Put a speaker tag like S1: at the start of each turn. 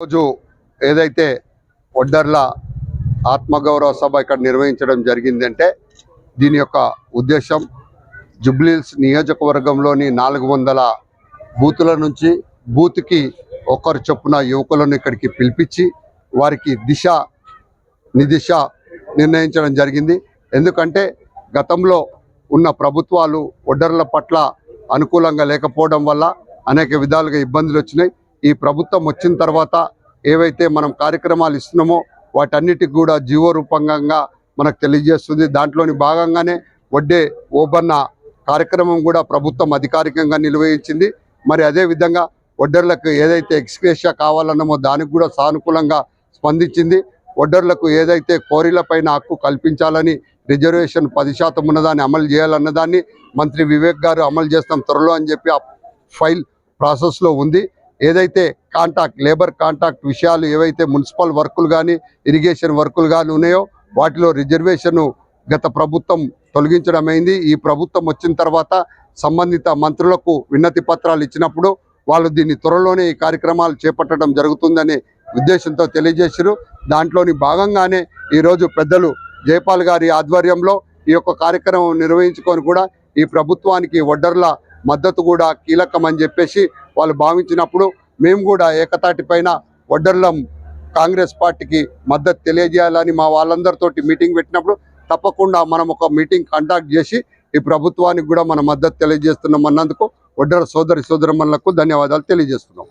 S1: రోజు ఏదైతే ఒడ్డర్ల ఆత్మగౌరవ సభ ఇక్కడ నిర్వహించడం జరిగిందంటే దీని యొక్క ఉద్దేశం జుబ్లీల్స్ నియోజకవర్గంలోని నాలుగు వందల బూతుల నుంచి బూత్కి ఒకరు చొప్పున యువకులను ఇక్కడికి పిలిపించి వారికి దిశ నిదిశ నిర్ణయించడం జరిగింది. ఎందుకంటే గతంలో ఉన్న ప్రభుత్వాలు ఒడ్డర్ల పట్ల అనుకూలంగా లేకపోవడం వల్ల అనేక విధాలుగా ఇబ్బందులు వచ్చినాయి. ఈ ప్రభుత్వం వచ్చిన తర్వాత ఏవైతే మనం కార్యక్రమాలు ఇస్తున్నామో వాటన్నిటికి కూడా జీవో రూపంగా మనకు తెలియజేస్తుంది. దాంట్లోని భాగంగానే వడ్డే ఓబన్న కార్యక్రమం కూడా ప్రభుత్వం అధికారికంగా నిర్వహించింది. మరి అదే విధంగా ఒడ్డర్లకు ఏదైతే ఎక్స్ప్రెషా కావాలన్నామో దానికి కూడా సానుకూలంగా స్పందించింది. ఒడ్డర్లకు ఏదైతే కోరికలపైన హక్కు కల్పించాలని రిజర్వేషన్ పది శాతం ఉన్నదాన్ని అమలు చేయాలన్నదాన్ని మంత్రి వివేక్ గారు అమలు చేస్తాం త్వరలో అని చెప్పి ఆ ఫైల్ ప్రాసెస్లో ఉంది. ఏదైతే కాంటాక్ట్ లేబర్ కాంటాక్ట్ విషయాలు ఏవైతే మున్సిపల్ వర్కులు కానీ ఇరిగేషన్ వర్కులు కానీ ఉన్నాయో వాటిలో రిజర్వేషన్ గత ప్రభుత్వం తొలగించడం అయింది. ఈ ప్రభుత్వం వచ్చిన తర్వాత సంబంధిత మంత్రులకు విన్నతి పత్రాలు ఇచ్చినప్పుడు వాళ్ళు దీన్ని త్వరలోనే ఈ కార్యక్రమాలు చేపట్టడం జరుగుతుందనే ఉద్దేశంతో తెలియజేశారు దాంట్లోని భాగంగానే ఈరోజు పెద్దలు జయపాల్ గారి ఆధ్వర్యంలో ఈ యొక్క కార్యక్రమం నిర్వహించుకొని కూడా ఈ ప్రభుత్వానికి ఒడ్డర్ల మద్దతు కూడా కీలకమని చెప్పేసి వాళ్ళు భావించినప్పుడు మేము కూడా ఏకతాటి పైన వడ్డర్లం కాంగ్రెస్ పార్టీకి మద్దతు తెలియజేయాలని మా వాళ్ళందరితోటి మీటింగ్ పెట్టినప్పుడు తప్పకుండా మనం ఒక మీటింగ్ కండక్ట్ చేసి ఈ ప్రభుత్వానికి కూడా మన మద్దతు తెలియజేస్తున్నాం అన్నందుకు వడ్డర సోదరి సోదరమ్మలకు ధన్యవాదాలు తెలియజేస్తున్నాం.